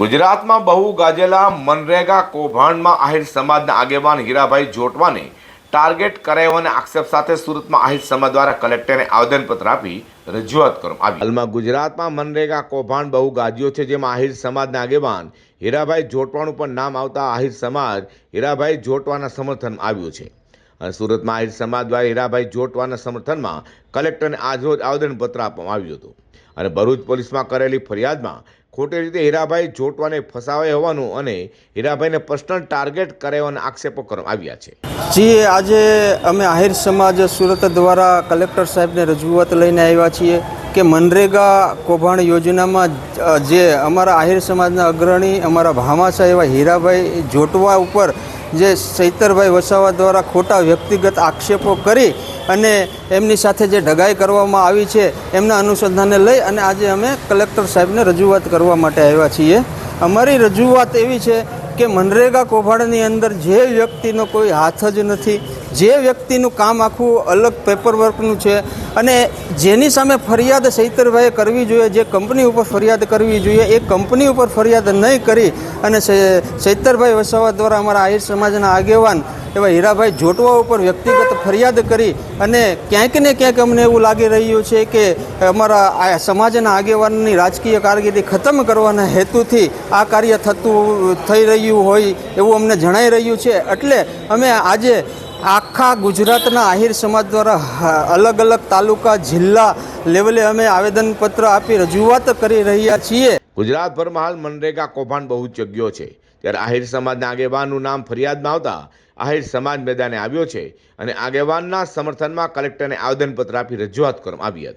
ગુજરાતમાં બહુ ગાજેલા મનરેગા કૌભાંડમાં આહિર સમાજના આગેવાન હીરાભાઈ જોટવાને ટાર્ગેટ કરાયાના આક્ષેપ સાથે સુરતમાં આહિર સમાજ દ્વારા કલેક્ટરને આવેદનપત્ર આપી રજૂઆત કરવામાં આવી. હાલમાં ગુજરાતમાં મનરેગા કૌભાંડ બહુ ગાજ્યો છે, જેમાં આહિર સમાજના આગેવાન હીરાભાઈ જોટવાનું પણ નામ આવતા આહિર સમાજ હીરાભાઈ જોટવાના સમર્થનમાં આવ્યું છે. અને સુરતમાં આહિર સમાજ દ્વારા હીરાભાઈ જોટવાના સમર્થનમાં કલેક્ટરને આજરોજ આવેદનપત્ર આપવામાં આવ્યું હતું. અને ભરૂચ પોલીસમાં કરેલી ફરિયાદમાં ખોટી રીતે હીરાભાઈ જોટવાને ફસાવ્યા હોવાનું અને હીરાભાઈને પર્સનલ ટાર્ગેટ કરાવવાના આક્ષેપો કરવામાં આવ્યા છે. જી, આજે અમે આહિર સમાજ સુરત દ્વારા કલેક્ટર સાહેબને રજૂઆત લઈને આવ્યા છીએ કે મનરેગા કૌભાંડ યોજનામાં જે અમારા આહિર સમાજના અગ્રણી, અમારા ભામાસા એવા હીરાભાઈ જોટવા ઉપર જે સૈતરભાઈ વસાવા દ્વારા ખોટા વ્યક્તિગત આક્ષેપો કરી અને એમની સાથે જે ઢગાઈ કરવામાં આવી છે, એમના અનુસંધાને લઈ અને આજે અમે કલેક્ટર સાહેબને રજૂઆત કરવા માટે આવ્યા છીએ. અમારી રજૂઆત એવી છે કે મનરેગા કૌભાંડની અંદર જે વ્યક્તિનો કોઈ હાથ જ નથી જે વ્યક્તિનું કામ આખું અલગ પેપર વર્કનું છે અને જેની સામે ફરિયાદ સૈતરભાઈએ કરવી જોઈએ, જે કંપની ઉપર ફરિયાદ કરવી જોઈએ, એ કંપની ઉપર ફરિયાદ નહીં કરી અને સૈતરભાઈ વસાવા દ્વારા અમારા આહિર સમાજના આગેવાન એવા હીરાભાઈ જોટવા ઉપર વ્યક્તિગત ફરિયાદ કરી અને ક્યાંક ને ક્યાંક અમને એવું લાગી રહ્યું છે કે અમારા આ સમાજના આગેવાનની રાજકીય કારકિર્દી ખતમ કરવાના હેતુથી આ કાર્ય થતું, થઈ રહ્યું હોય એવું અમને જણાઈ રહ્યું છે. એટલે અમે આજે આખા ગુજરાતના આહિર સમાજ દ્વારા અલગ અલગ તાલુકા, જિલ્લા લેવલે અમે આવેદનપત્ર આપી રજૂઆત કરી રહ્યા છીએ. ગુજરાતભરમાં હાલ મનરેગા કૌભાંડ બહુ જગ્યો છે. ત્યારે આહિર સમાજના આગેવાનનું નામ ફરિયાદમાં આવતા આહિર સમાજ મેદાને આવ્યો છે અને આગેવાનના સમર્થનમાં કલેક્ટરને આવેદનપત્ર આપી રજૂઆત કરવામાં આવી હતી.